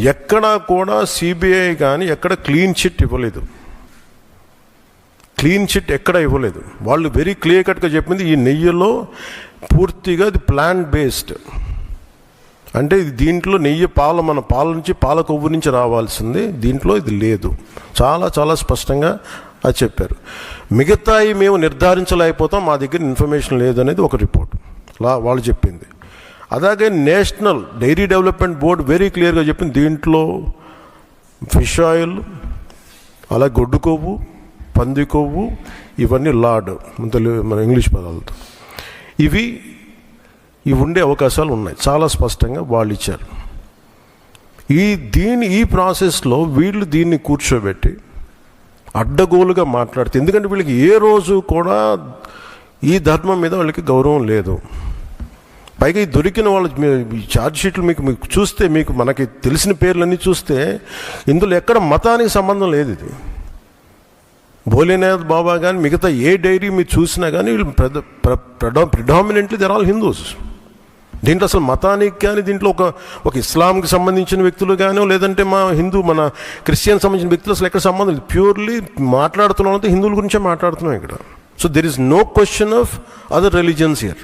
ఎక్కడా కూడా సిబిఐ కానీ ఎక్కడ క్లీన్ చిట్ ఇవ్వలేదు. క్లీన్ చిట్ ఎక్కడ ఇవ్వలేదు. వాళ్ళు వెరీ క్లియర్ కట్గా చెప్పింది ఈ నెయ్యిలో పూర్తిగా ఇది ప్లాంట్ బేస్డ్. అంటే ఇది దీంట్లో నెయ్యి పాల మన పాల నుంచి పాల కొవ్వు నుంచి రావాల్సింది. దీంట్లో ఇది లేదు. చాలా చాలా స్పష్టంగా అది చెప్పారు. మిగతాయి మేము నిర్ధారించలేకపోతాం. మా దగ్గర ఇన్ఫర్మేషన్ లేదనేది ఒక రిపోర్ట్. లా వాళ్ళు చెప్పింది. అలాగే national dairy development board very క్లియర్గా చెప్పింది. దీంట్లో ఫిష్ ఆయిల్ అలా గొడ్డు కొవ్వు పంది కొవ్వు ఇవన్నీ లాడ్ మన మన ఇంగ్లీష్ పదాలతో. ఇవి ఇవి ఉండే అవకాశాలు ఉన్నాయి. చాలా స్పష్టంగా వాళ్ళు ఇచ్చారు. ఈ దీని ఈ ప్రాసెస్లో వీళ్ళు దీన్ని కూర్చోబెట్టి అడ్డగోలుగా మాట్లాడితే ఎందుకంటే వీళ్ళకి ఏ రోజు కూడా ఈ ధర్మం మీద వాళ్ళకి గౌరవం లేదు. పైగా ఈ దొరికిన వాళ్ళ ఛార్జ్ షీట్లు మీకు మీకు చూస్తే మీకు మనకి తెలిసిన పేర్లన్నీ చూస్తే ఇందులో ఎక్కడ మతానికి సంబంధం లేదు ఇది. భోలేనాథ్ బాబా కానీ మిగతా ఏ డైరీ మీరు చూసినా కానీ వీళ్ళు ప్రిడామినెంట్లీ దర్ ఆల్ హిందూస్ దీంట్లో అసలు మతానికి కానీ దీంట్లో ఒక ఒక ఇస్లాంకి సంబంధించిన వ్యక్తులు కానీ లేదంటే మా హిందూ మన క్రిస్టియన్ సంబంధించిన వ్యక్తులు అసలు ఎక్కడ సంబంధం లేదు. ప్యూర్లీ మాట్లాడుతున్నాం అంటే హిందువుల గురించే మాట్లాడుతున్నాం ఇక్కడ. So there is no question of other religions year